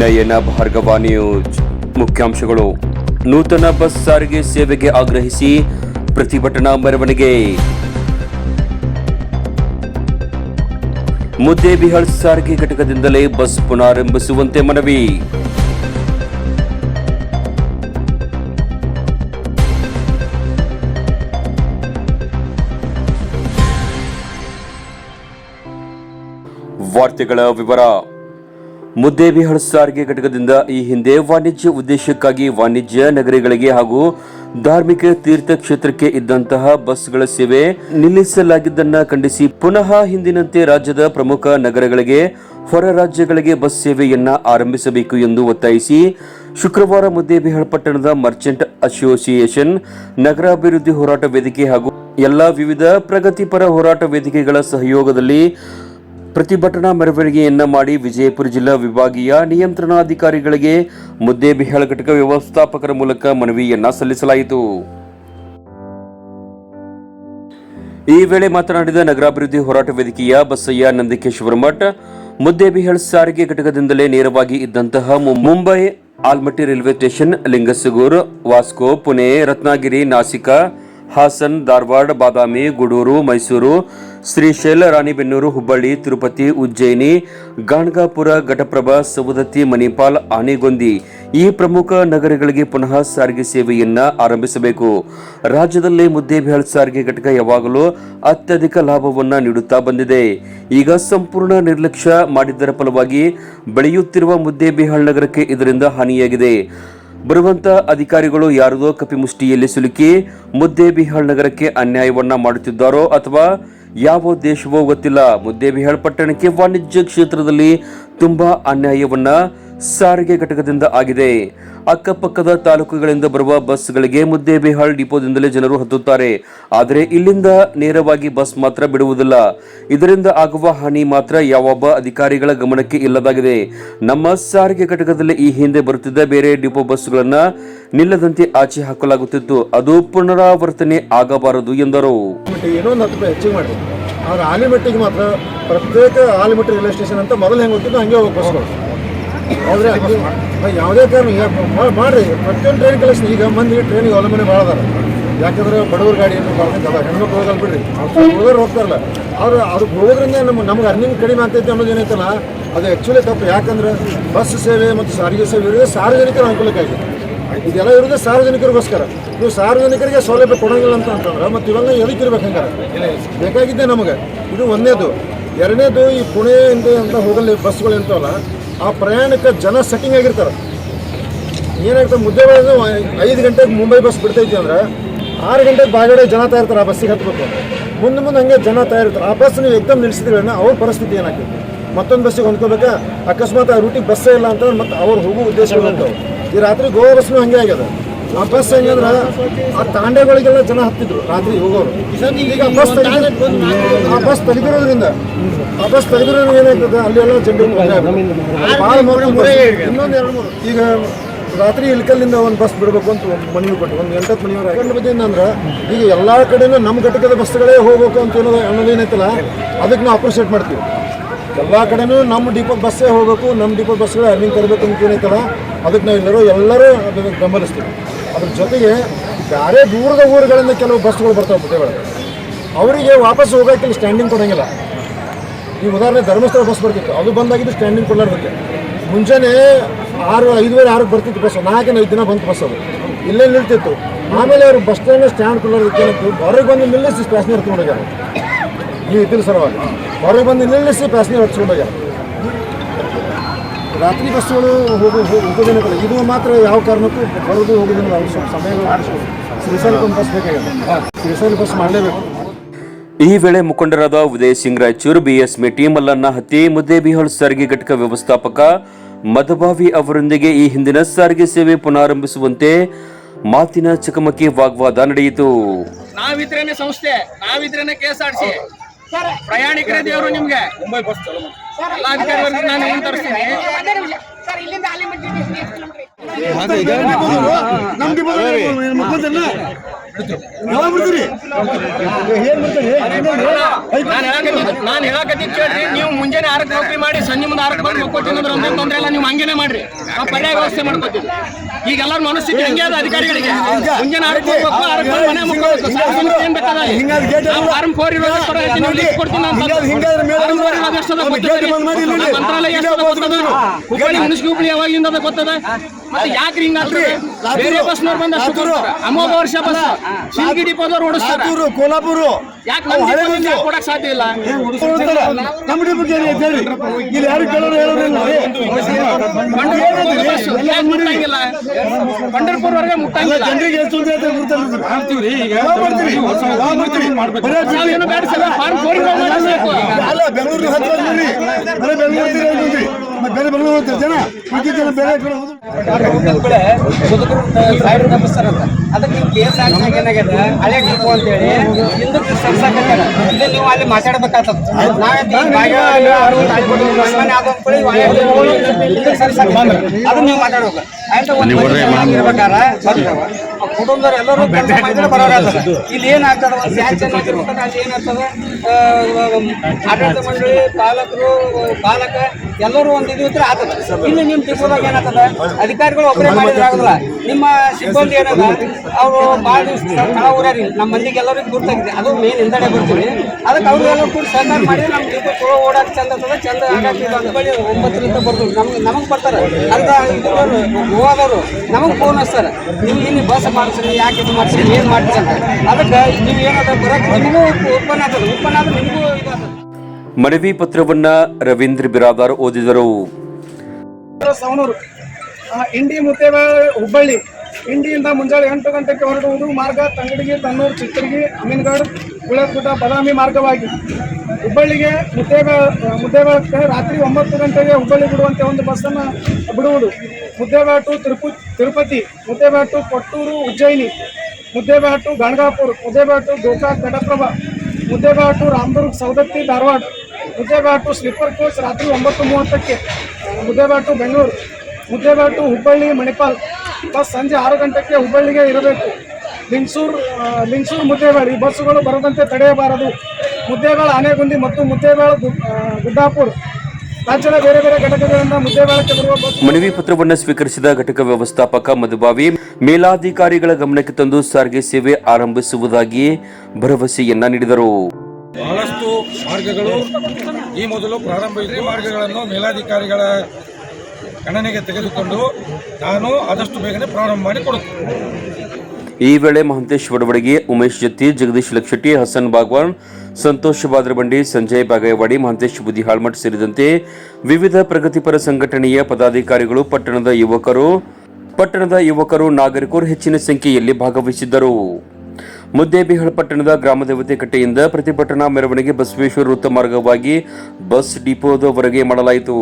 ನಯನ Bhargava news ಮುಖ್ಯಾಂಶಗಳು. ನೂತನ bus ಸಾರಿಗೆ ಸೇವೆಗೆ ಆಗ್ರಹಿಸಿ ಪ್ರತಿಭಟನಾ ಮೆರವಣಿಗೆ. ಮುದ್ದೇಬಿಹಾಳ್ ಸಾರಿಗೆ ಘಟಕದಿಂದಲೇ ಬಸ್ ಪುನಾರಂಭಿಸುವಂತೆ ಮನವಿ. ವಾರ್ತೆಗಳ ವಿವರ. ಮುದ್ದೇಬಿಹಾಳ್ ಸಾರಿಗೆ ಘಟಕದಿಂದ ಈ ಹಿಂದೆ ವಾಣಿಜ್ಯ ಉದ್ದೇಶಕ್ಕಾಗಿ ವಾಣಿಜ್ಯ ನಗರಗಳಿಗೆ ಹಾಗೂ ಧಾರ್ಮಿಕ ತೀರ್ಥಕ್ಷೇತ್ರಕ್ಕೆ ಇದ್ದಂತಹ ಬಸ್ಗಳ ಸೇವೆ ನಿಲ್ಲಿಸಲಾಗಿದ್ದನ್ನ ಖಂಡಿಸಿ ಪುನಃ ಹಿಂದಿನಂತೆ ರಾಜ್ಯದ ಪ್ರಮುಖ ನಗರಗಳಿಗೆ, ಹೊರ ರಾಜ್ಯಗಳಿಗೆ ಬಸ್ ಸೇವೆಯನ್ನ ಆರಂಭಿಸಬೇಕು ಎಂದು ಒತ್ತಾಯಿಸಿ ಶುಕ್ರವಾರ ಮುದ್ದೇಬಿಹಾಳ್ ಪಟ್ಟಣದ ಮರ್ಚೆಂಟ್ ಅಸೋಸಿಯೇಷನ್, ನಗರಾಭಿವೃದ್ಧಿ ಹೋರಾಟ ವೇದಿಕೆ ಹಾಗೂ ಎಲ್ಲಾ ವಿವಿಧ ಪ್ರಗತಿಪರ ಹೋರಾಟ ವೇದಿಕೆಗಳ ಸಹಯೋಗದಲ್ಲಿ ಪ್ರತಿಭಟನಾ ಮೆರವಣಿಗೆಯನ್ನ ಮಾಡಿ ವಿಜಯಪುರ ಜಿಲ್ಲಾ ವಿಭಾಗೀಯ ನಿಯಂತ್ರಣಾಧಿಕಾರಿಗಳಿಗೆ ಮುದ್ದೇಬಿಹಾಳ ಘಟಕ ವ್ಯವಸ್ಥಾಪಕರ ಮೂಲಕ ಮನವಿಯನ್ನ ಸಲ್ಲಿಸಲಾಯಿತು. ಈ ವೇಳೆ ಮಾತನಾಡಿದ ನಗರಾಭಿವೃದ್ಧಿ ಹೋರಾಟ ವೇದಿಕೆಯ ಬಸಯ್ಯ ನಂದಿಕೇಶ್ವರ ಮಠ ಮುದ್ದೇಬಿಹಾಳ್ ಸಾರಿಗೆ ಘಟಕದಿಂದಲೇ ನೇರವಾಗಿ ಇದ್ದಂತಹ ಮುಂಬೈ ಆಲ್ಮಟ್ಟಿ ರೈಲ್ವೆ ಸ್ಟೇಷನ್, ಲಿಂಗಸಗೂರ್, ವಾಸ್ಕೋ, ಪುಣೆ, ರತ್ನಗಿರಿ, ನಾಸಿಕ, ಹಾಸನ್, ಧಾರವಾಡ, ಬಾದಾಮಿ, ಗುಡೂರು, ಮೈಸೂರು ಶ್ರೀಶೈಲ ರಾಣಿಬೆನ್ನೂರು ಹುಬ್ಬಳ್ಳಿ, ತಿರುಪತಿ, ಉಜ್ಜಯಿನಿ, ಗಾಣಗಾಪುರ, ಘಟಪ್ರಭಾ, ಸವದತ್ತಿ, ಮಣಿಪಾಲ್, ಆನೆಗೊಂದಿ ಈ ಪ್ರಮುಖ ನಗರಗಳಿಗೆ ಪುನಃ ಸಾರಿಗೆ ಸೇವೆಯನ್ನ ಆರಂಭಿಸಬೇಕು. ರಾಜ್ಯದಲ್ಲಿ ಮುದ್ದೇಬಿಹಾಳ್ ಸಾರಿಗೆ ಘಟಕ ಯಾವಾಗಲೂ ಅತ್ಯಧಿಕ ಲಾಭವನ್ನ ನೀಡುತ್ತಾ ಬಂದಿದೆ. ಈಗ ಸಂಪೂರ್ಣ ನಿರ್ಲಕ್ಷ್ಯ ಮಾಡಿದ್ದರ ಫಲವಾಗಿ ಬೆಳೆಯುತ್ತಿರುವ ಮುದ್ದೇಬಿಹಾಳ್ ನಗರಕ್ಕೆ ಇದರಿಂದ ಹಾನಿಯಾಗಿದೆ. ಬರುವಂತ ಅಧಿಕಾರಿಗಳು ಯಾರದೋ ಕಪಿಮುಷ್ಟಿಯಲ್ಲಿ ಸಿಲುಕಿ ಮುದ್ದೇಬಿಹಾಳ್ ನಗರಕ್ಕೆ ಅನ್ಯಾಯವನ್ನ ಮಾಡುತ್ತಿದ್ದಾರೋ ಅಥವಾ ಯಾವ ದೇಶವೋ ಗೊತ್ತಿಲ್ಲ. ಮುದ್ದೇಬಿಹಾಳ್ ಪಟ್ಟಣಕ್ಕೆ ವಾಣಿಜ್ಯ ಕ್ಷೇತ್ರದಲ್ಲಿ ತುಂಬಾ ಅನ್ಯಾಯವನ್ನ ಸಾರಿಗೆ ಘಟಕದಿಂದ ಆಗಿದೆ. ಅಕ್ಕಪಕ್ಕದ ತಾಲೂಕುಗಳಿಂದ ಬರುವ ಬಸ್ಗಳಿಗೆ ಮುದ್ದೇಬಿಹಾಳ್ ಡಿಪೋದಿಂದಲೇ ಜನರು ಹತ್ತುತ್ತಾರೆ. ಆದರೆ ಇಲ್ಲಿಂದ ನೇರವಾಗಿ ಬಸ್ ಮಾತ್ರ ಬಿಡುವುದಿಲ್ಲ. ಇದರಿಂದ ಆಗುವ ಹಾನಿ ಮಾತ್ರ ಯಾವೊಬ್ಬ ಅಧಿಕಾರಿಗಳ ಗಮನಕ್ಕೆ ಇಲ್ಲದಾಗಿದೆ. ನಮ್ಮ ಸಾರಿಗೆ ಘಟಕದಲ್ಲಿ ಈ ಹಿಂದೆ ಬರುತ್ತಿದ್ದ ಬೇರೆ ಡಿಪೋ ಬಸ್ಗಳನ್ನ ನಿಲ್ಲದಂತೆ ಆಚೆ ಹಾಕಲಾಗುತ್ತಿತ್ತು. ಅದು ಪುನರಾವರ್ತನೆ ಆಗಬಾರದು ಎಂದರು. ಆಲಿಮಟ್ಟಿಗೆ ಮಾತ್ರ ಪ್ರತ್ಯೇಕ ಆಲಿಮಟ್ಟಿ ರೈಲ್ವೆ ಸ್ಟೇಷನ್ ಅಂತ ಮೊದಲು ಹೆಂಗೆ ಹೋಗ್ತಿದ್ದು ಹಂಗೆ ಹಂಗೆ ಯಾವುದೇ ಕಾರಣ ಈಗ ಮಾಡ್ರಿ. ಪ್ರತಿಯೊಂದು ಟ್ರೈನ್ ಕಲೆಕ್ಷನ್ ಈಗ ಮಂದಿ ಟ್ರೈನಿಗೆ ಅವಲಂಬನೆ ಭಾಳ ಯಾಕಂದ್ರೆ ಬಡವ್ರ ಗಾಡಿಯನ್ನು ಭಾಳ ಅದ ಹೆಣ್ಮಕ್ಳು ಹೋಗಲ್ಲ ಬಿಡ್ರಿ ಹೋಗೋರು ಹೋಗ್ತಾರಲ್ಲ. ಅವ್ರು ಅದಕ್ಕೆ ಹೋಗೋದ್ರಿಂದ ನಮ್ಮ ನಮ್ಗೆ ಅರ್ನಿಂಗ್ ಕಡಿಮೆ ಆಗ್ತೈತೆ ಅನ್ನೋದು ಏನೈತಲ್ಲ, ಅದು ಆ್ಯಕ್ಚುಲಿ ತಪ್ಪು. ಯಾಕಂದ್ರೆ ಬಸ್ ಸೇವೆ ಮತ್ತು ಸಾರಿಗೆ ಸೇವೆ ಇರೋದೇ ಸಾರ್ವಜನಿಕರ ಅನುಕೂಲಕ್ಕಾಗಿ. ಇದೆಲ್ಲ ಇರೋದೇ ಸಾರ್ವಜನಿಕರಿಗೋಸ್ಕರ. ನೀವು ಸಾರ್ವಜನಿಕರಿಗೆ ಸೌಲಭ್ಯ ಕೊಡೋಂಗಿಲ್ಲ ಅಂತ ಅಂತಂದ್ರೆ, ಮತ್ತು ಇವೆಲ್ಲ ಎದಕ್ಕೆ ಇರ್ಬೇಕು ಹಂಗಾರೆ? ಬೇಕಾಗಿದ್ದೆ ನಮಗೆ. ಇದು ಒಂದನೇದು ಎರಡನೇದು, ಈ ಪುಣೆಯಿಂದ ಅಂತ ಹೋಗಲಿ ಬಸ್ಗಳು ಇರ್ತಾವಲ್ಲ ಆ ಪ್ರಯಾಣಕ್ಕೆ ಜನ ಸೆಟ್ಟಿಂಗ್ ಆಗಿರ್ತಾರೆ. ಏನಾಗ್ತದೆ ಮುದ್ದೆ ಐದು ಗಂಟೆಗೆ ಮುಂಬೈ ಬಸ್ ಬಿಡ್ತೈತಿ ಅಂದ್ರೆ ಆರು ಗಂಟೆಗೆ ಬಾಗಡೆ ಜನ ತಯಾರಿರ್ತಾರೆ, ಆ ಬಸ್ಸಿಗೆ ಹತ್ಬೇಕು. ಮುಂದೆ ಮುಂದೆ ಹಂಗೆ ಜನ ತಯಾರಿರ್ತಾರೆ. ಆ ಬಸ್ ನೀವು ಎಕ್ದಮ್ ನಿಲ್ಲಿಸಿದ್ರೆ ಅವ್ರ ಪರಿಸ್ಥಿತಿ ಏನಾಗ್ತೈತಿ? ಮತ್ತೊಂದು ಬಸ್ಸಿಗೆ ಹೊಂದ್ಕೋಬೇಕಾ? ಅಕಸ್ಮಾತ್ ಆ ರೂಟಿಗೆ ಬಸ್ಸೇ ಇಲ್ಲ ಅಂತಂದ್ರೆ ಮತ್ತೆ ಅವ್ರು ಹೋಗೋ ಇರ್ತಾವೆ ಈ ರಾತ್ರಿ ಗೋವಾ ಬಸ್ನೂ ಹಂಗೆ ಆಗ್ಯದ. ಆ ಬಸ್ ಹೆಂಗಂದ್ರೆ ಆ ತಾಂಡೆಗಳಿಗೆಲ್ಲ ಜನ ಹತ್ತಿದ್ರು ರಾತ್ರಿ ಹೋಗೋರು. ಈಗ ಬಸ್ ಆ ಬಸ್ ತೆಗೆದಿರೋದ್ರಿಂದ ಆ ಬಸ್ ತೆಗೆದಿರೋದ್ರಿಂದ ಏನಾಗ್ತದೆ ಅಲ್ಲಿ ಎಲ್ಲ. ಭಾಳ ಇನ್ನೊಂದು ಎರಡು ಮೂರು. ಈಗ ರಾತ್ರಿ ಇಲ್ಕಲ್ಲಿಂದ ಒಂದು ಬಸ್ ಬಿಡಬೇಕು ಅಂತ ಒಂದು ಮನವಿ ಕೊಟ್ಟು ಒಂದು ಎಂಟತ್ತು ಮನೆಯವ್ರು ಯಾಕಂದ್ರೆ ಅಂದ್ರೆ ಈಗ ಎಲ್ಲ ಕಡೆನೂ ನಮ್ಮ ಘಟಕದ ಬಸ್ಗಳೇ ಹೋಗ್ಬೇಕು ಅಂತ ಏನೋ ಅನ್ನೋದು ಏನೈತಲ್ಲ ಅದಕ್ಕೆ ನಾವು ಅಪ್ರಿಷಿಯೇಟ್ ಮಾಡ್ತೀವಿ. ಎಲ್ಲ ಕಡೆನೂ ನಮ್ಮ ಡಿಪೋ ಬಸ್ಸೇ ಹೋಗಬೇಕು ನಮ್ಮ ಡಿಪೋ ಬಸ್ಗಳೇ ಅರ್ನಿಂಗ್ ತರಬೇಕು ಅಂತ ಏನೈತಲ್ಲ ಅದಕ್ಕೆ ನಾವು ಎಲ್ಲರೂ ಎಲ್ಲರೂ ಅದನ್ನು ಬೆಂಬಲಿಸ್ತೀವಿ ಅದ್ರ ಜೊತೆಗೆ ಬೇರೆ ದೂರದ ಊರುಗಳಿಂದ ಕೆಲವು ಬಸ್ಗಳು ಬರ್ತಾವೆ ಬುದ್ಧಿಗಳು. ಅವರಿಗೆ ವಾಪಸ್ ಹೋಗೋಕ್ಕಿಲ್ಲ ಸ್ಟ್ಯಾಂಡಿಂಗ್ ಕೊಡೋಂಗಿಲ್ಲ. ಈ ಉದಾಹರಣೆ ಧರ್ಮಸ್ಥಳ ಬಸ್ ಬರ್ತಿತ್ತು. ಅದು ಬಂದಾಗಿದ್ದು ಸ್ಟ್ಯಾಂಡಿಂಗ್ ಕೊಡ್ಲಾರ್ದಕ್ಕೆ. ಮುಂಜಾನೆ ಆರು, ಐದುವರೆ, ಆರಕ್ಕೆ ಬರ್ತಿತ್ತು ಬಸ್. ನಾಲ್ಕಿನ ಐದು ದಿನ ಬಂತು ಬಸ್ ಅದು. ಇಲ್ಲೇ ನಿಲ್ತಿತ್ತು. ಆಮೇಲೆ ಅವರು ಬಸ್ ಸ್ಟ್ಯಾಂಡ್ ಸ್ಟ್ಯಾಂಡ್ ಏನಿತ್ತು ಹೊರಗೆ ಬಂದು ನಿಲ್ಲಿಸಿ ಪ್ಯಾಸೆಂಜರ್ ತೊಗೊಂಡೋಗ್ಯಾರ ಈ ಇದ್ರ ಸಲುವಾಗಿ. ಹೊರಗೆ ಬಂದು ನಿಲ್ಲಿಸಿ ಪ್ಯಾಸೆಂಜರ್ ಹಚ್ಕೊಂಡೋಗ್ಯಾರ ರಾತ್ರಿ ಬಸ್ಸುಗಳು ಹೋಗೋ ಹೋಗೋ- ಹೋಗೋದೇನಿಲ್ಲ ಇದು ಮಾತ್ರ ಯಾವ ಕಾರಣಕ್ಕೂ ಬರೋದು ಹೋಗೋದಿಲ್ಲ. ಅವ್ರು ಸ್ವಲ್ಪ ಸಮಯಗಳು ಶ್ರೀಶೈಲಕ್ಕೆ ಒಂದು ಬಸ್ ಬೇಕಾಗಿದೆ. ಶ್ರೀಶೈಲ ಬಸ್ ಮಾಡಲೇಬೇಕು. ಈ ವೇಳೆ ಮುಖಂಡರಾದ ಉದಯ್ ಸಿಂಗ್ ರಾಯಚೂರು ಬಿಎಸ್ ಟಿ ಮಲ್ಲಣ್ಣ ಹತ್ತಿ ಮುದ್ದೇಬಿಹಾಳ್ ಸಾರಿಗೆ ಘಟಕ ವ್ಯವಸ್ಥಾಪಕ ಮದಭಾವಿ ಅವರೊಂದಿಗೆ ಈ ಹಿಂದಿನ ಸಾರಿಗೆ ಸೇವೆ ಪುನರಾರಂಭಿಸುವಂತೆ ಮಾತಿನ ಚಕಮಕಿ ವಾಗ್ವಾದ ನಡೆಯಿತು. ನಾವಿದ್ರೇನೆ ಸಂಸ್ಥೆ. ನಾವಿದ್ರೇನೆ ಕೆಎಸ್ಆರ್ಸಿ ಪ್ರಯಾಣಿಕರೇ ದೇವರು ನಿಮ್ಗೆ. ಮುಂಬೈ ಬಸ್ ಎಲ್ಲಾ ಅಧಿಕಾರಿಗಳಿಗೆ ನಾನು ಏನ್ ತರಿಸ್ತೀನಿ ನಾನು ಹೇಳಕತ್ತೀನಿ ಕೇಳ್ರಿ ನೀವು ಮುಂಜಾನೆ ಆರಕ್ಕೆ ನೌಕರಿ ಮಾಡಿ ಸಂಜೆ ಮುಂದೆ ಆರಕ್ಕೆ ಬಂದು ಮಕ್ಕೋತೀನಿ ಅಂದ್ರೆ ಒಂದೇ ತೊಂದರೆ ಇಲ್ಲ ನೀವು ಹಂಗೇನೆ ಮಾಡ್ರಿ ನಾವು ಪರ್ಯಾಯ ವ್ಯವಸ್ಥೆ ಮಾಡ್ಕೋತೀವಿ ಈಗ ಎಲ್ಲರ ಮನಸ್ಥಿತಿ ಹಂಗೆ ಅದ ಅಧಿಕಾರಿಗಳಿಗೆ ಮುಂಜಾನೆ ಆರಕ್ಕೆ ಹೋಗ್ಬೇಕು ಆರಕ್ಕೆ ಬಂದು ಮನೆ ಮುಕ್ಕೋಬೇಕು ಸಾರ್ವಜನಿಕ ಏನ್ ಬೇಕಾದ ಹಿಂಗಾದ್ರೆ gate ನಾವು ಫಾರ್ಮ್ ಫೋರ್ ಇರೋದಕ್ಕೋಸ್ಕರ ಹೇಳ್ತೀನಿ, ನೀವು ಲಿಸ್ಟ್ ಕೊಡ್ತೀನಿ ಅಂತ ಫಾರ್ಮ್ ಫೋರ್ ಇರೋದು ಎಷ್ಟದ ಮಂತ್ರಾಲಯ ಎಷ್ಟದ ಗೊತ್ತದ ಹುಬ್ಬಳ್ಳಿ ಮುನ್ಸಿಪಲ್ ಹುಬ್ಬಳ್ಳಿ ಯಾವಾಗಿಂದ ಅದ ಗೊತ್ತದ ಮತ್ತೆ ಯಾಕ್ರಿ ಹಿಂಗಾಗ್ತದೆ ಬೇರೆ ಬಸ್ನವ್ರು ಬಂದ ಅಮೋಘ ವರ್ಷ ಬಸ್ ಶಿಲ್ಗಿ ಡಿಪೋದವ್ರು ಓಡಿಸ್ತಾರೆ ಕೋಲಾಪುರ ಯಾಕೆ ಕೊಡಕ್ ಸಾಧ್ಯ ಇಲ್ಲ. ನಮ್ಮ ಡಿಪೋಗೆ ಏನ್ ಐತೆ ಇಲ್ಲಿ ಯಾರು ಕೇಳೋರು ಹೇಳೋರಿಲ್ಲ ರೀ. ಪಂಡರ್ಪುರ್ ಬಸ್ ಯಾಕೆ ಮುಟ್ಟಂಗಿಲ್ಲ ಪಂಡರ್ಪುರ್ ವರೆಗೆ ಅಲ್ಲ, ಮುಟ್ಟಂಗಿಲ್ಲ ಜನರಿಗೆ ಎಷ್ಟು ತೊಂದ್ರೆ ಐತೆ ಗೊತ್ತಲ್ಲ ಇದು. ಯಾವಾಗ ಮಾಡ್ತೀರಿ? ಯಾವಾಗ ಮಾಡ್ತೀರಿ? ಬರೀ ಬಿಡ್ರಿ. ಬೇಡ ಸರ್ ಫಾರ್ಮ್ ಫೋರ್ ಮಾಡಬೇಕು ಅಲ್ಲ ಬೆಂಗಳೂರು ಹತ್ರ ಬಂದ್ರಿ ಬರೀ ಬೆಂಗಳೂರು ತೀರ ಬಂದ್ರಿ ಮತ್ತೆ ಬೇರೆ ಬೆಂಗಳೂರು ಜನ ಮಿಕ್ಕಿದ ಜನ ಬೇರೆ ಕಡೆ ಹೋದ್ರು. ಸೈಡ್ ತಪ್ಪಿಸ್ತಾರಂತ ಅದಕ್ಕೆ ನೀವು ಕೇಸ್ ಹಾಕ್ದಾಗ ಏನಾಗ್ಯದ ಹಳೆ ಡಿಪೋ ಅಂತೇಳಿ ಹಿಂದಕ್ಕೆ ಇದು ನೀವು ಅಲ್ಲಿ ಮಾತಾಡ್ಬೇಕಾಗ್ತದ ಅದನ್ನ ನೀವು ಮಾತಾಡ್ಬೇಕು ಆಯ್ತು ಇರ್ಬೇಕಾರ ಬರ್ತಾವ ಕುಟುಂಬದವ್ರು ಎಲ್ಲರೂ ಕೆಲಸ ಮಾಡಿದ್ರೆ ಬರೋರಾಗ್ತದ ಇಲ್ಲಿ ಏನಾಗ್ತದ ಒಂದು ಸ್ಯಾಂಕ್ಷನ್ ಅಲ್ಲಿ ಏನಾಗ್ತದ ಆಡಳಿತ ಮಂಡಳಿ ಪಾಲಕರು ಪಾಲಕ ಎಲ್ಲರೂ ಒಂದು ಇದು ಇದ್ರೆ ಆತದ. ಇನ್ನು ನಿಮ್ಮ ಡಿಪೋದಾಗ ಏನಾಗ್ತದ? ಅಧಿಕಾರಿಗಳು ಒಬ್ಬರೇ ಮಾಡಿದ್ರೆ ಆಗೋದಿಲ್ಲ. ನಿಮ್ಮ ಸಿಬ್ಬಂದಿ ಏನದ? ಅವರು ಭಾಳ ದಿವಸ ಕಳ ಊರ್ಯಾರಿ ನಮ್ಮ ಮಂದಿಗೆ ಎಲ್ಲರಿಗೂ ಗುರ್ತಾಗಿದೆ. ಅದು ಮೇನ್ ಹಿಂದಡೆ ಬರ್ತೀವಿ ಅದಕ್ಕೆ ಅವ್ರಿಗೆಲ್ಲ ಕೂಡ ಸಹಕಾರ ಮಾಡಿ ನಮ್ಮ ಡಿಪೋ ಚಲೋ ಓಡಾಕ್ ಚಂದ ಆಗ್ತದೆ. ಚಂದ ಅಂತೇಳಿ ಒಂಬತ್ತರಿಂದ ಬರ್ತೀವಿ ನಮ್ಗೆ ನಮಗೆ ಬರ್ತಾರೆ. ಅಂತ ಇದ್ರವ್ರು ಗೋವಾದವರು ನಮಗೆ ಫೋನ್ ಹಚ್ತಾರೆ. ನೀವು ಇಲ್ಲಿ ಬಸ್ ಮಾಡಿಸ್ರಿ ಯಾಕೆ ಇದು ಮಾಡಿಸ್ರಿ ಏನು ಮಾಡ್ತೀರಿ ಅಂತ. ಅದಕ್ಕೆ ನೀವು ಏನಾದ್ರೂ ಬರೋಕೆ ನಿಮಗೂ ಉತ್ಪನ್ನ ಆಗ್ತದೆ. ಉತ್ಪನ್ನ ಆದ್ರೆ ನಿಮಗೂ ಇದು ಮನವಿ ಪತ್ರವನ್ನ ರವೀಂದ್ರ ಬಿರಾದಾರ್ ಓದಿದರು. ಇಂಡಿ ಮುತ್ತೇವ ಹುಬ್ಬಳ್ಳಿ, ಇಂಡಿಯಿಂದ ಮುಂಜಾನೆ ಎಂಟು ಗಂಟೆಗೆ ಹೊರಡುವುದು ಮಾರ್ಗ ತಂಗಡಿಗೆ ತನ್ನೂರು ಚಿತ್ರಿಗೆ ಅಮೀನ್ಗಡ್ ಗುಳಗುಡ್ಡ ಬದಾಮಿ ಮಾರ್ಗವಾಗಿ. ಹುಬ್ಬಳ್ಳಿಗೆ ಮುತ್ತೇಬ ಮುದ್ದೇಬಾಳಕ್ಕೆ ರಾತ್ರಿ ಒಂಬತ್ತು ಗಂಟೆಗೆ ಹುಬ್ಬಳ್ಳಿ ಬಿಡುವಂತೆ ಒಂದು ಬಸ್ಸನ್ನು ಬಿಡುವುದು. ಮುದ್ದೇಬಾಟು ತಿರುಪು, ತಿರುಪತಿ ಮುದ್ದೇಬಾಟು ಕೊಟ್ಟೂರು, ಉಜ್ಜಯಿನಿ ಮುದ್ದೇಬಾಟು Ganagapur Muddebal to Gokak Ghataprabha ಮುದ್ದೇಬಾಟು Ramdurg Saundatti Dharwad. Muddebal to sleeper coach ರಾತ್ರಿ ಒಂಬತ್ತು ಮೂವತ್ತಕ್ಕೆ. ಮುದ್ದೇಬಾಳ ಟು ಬೆಂಗಳೂರು. ಮುದ್ದೇಬಾಟು ಹುಬ್ಬಳ್ಳಿ ಮಣಿಪಾಲ್. ಬಸ್ ಸಂಜೆ ಆರು ಗಂಟೆಗೆ ಹುಬ್ಬಳ್ಳಿಗೆ ಇರಬೇಕು. ಲಿಂಗ್ಸೂರು ಲಿಂಗ್ಸೂರು ಮುದ್ದೇಬಾಳು ಬಸ್ಸುಗಳು ಬರದಂತೆ ತಡೆಯಬಾರದು. ಮುದ್ದೇಬಾಳ ಆನೆಗುಂದಿ ಮತ್ತು ಮುದ್ದೇಬಾಳ ಗುಡ್ಡಾಪುರ್. ರಾಜ್ಯದ ಬೇರೆ ಬೇರೆ ಘಟಕಗಳಿಂದ ಮುದ್ದೇಬಾಳಕ್ಕೆ ಬರುವ ಮನವಿ ಪತ್ರವನ್ನು ಸ್ವೀಕರಿಸಿದ ಘಟಕ ವ್ಯವಸ್ಥಾಪಕ ಮಧುಬಾವಿ, ಮೇಲಾಧಿಕಾರಿಗಳ ಗಮನಕ್ಕೆ ತಂದು ಸಾರಿಗೆ ಸೇವೆ ಆರಂಭಿಸುವುದಾಗಿ ಭರವಸೆಯನ್ನ ನೀಡಿದರು. ಬಹಳಷ್ಟು ಮಾರ್ಗಗಳು ಈ ಮೊದಲು ಪ್ರಾರಂಭ ಇದ್ದ ಮಾರ್ಗಗಳನ್ನು ಮೇಲಾಧಿಕಾರಿಗಳ ಗಣನೆಗೆ ತೆಗೆದುಕೊಂಡು ನಾನು ಆದಷ್ಟು ಬೇಗನೆ ಪ್ರಾರಂಭ ಮಾಡಿ ಕೊಡುತ್ತೇನೆ. ಈ ವೇಳೆ ಮಹಂತೇಶ್ ವಡವಡಿಗೆ ಉಮೇಶ್ ಜತ್ತಿ, ಜಗದೀಶ್ ಲಕ್ಷಟಿ, ಹಸನ್ ಬಾಗ್ವಾನ್, ಸಂತೋಷ್ ಬಾದ್ರಬಂಡಿ, ಸಂಜಯ್ ಬಾಗೇವಾಡಿ, ಮಹಂತೇಶ್ ಬುದಿಹಾಳ್ಮಠ್ ಸೇರಿದಂತೆ ವಿವಿಧ ಪ್ರಗತಿಪರ ಸಂಘಟನೆಯ ಪದಾಧಿಕಾರಿಗಳು, ಪಟ್ಟಣದ ಯುವಕರು ಪಟ್ಟಣದ ಯುವಕರು ನಾಗರಿಕರು ಹೆಚ್ಚಿನ ಸಂಖ್ಯೆಯಲ್ಲಿ ಭಾಗವಹಿಸಿದ್ದರು. ಮುದ್ದೇಬಿಹಳ ಪಟ್ಟಣದ ಗ್ರಾಮದೇವತೆ ಕಟ್ಟೆಯಿಂದ ಪ್ರತಿಭಟನಾ ಮೆರವಣಿಗೆ ಬಸವೇಶ್ವರ ವೃತ್ತ ಮಾರ್ಗವಾಗಿ ಬಸ್ ಡಿಪೋದವರೆಗೆ ಮಾಡಲಾಯಿತು.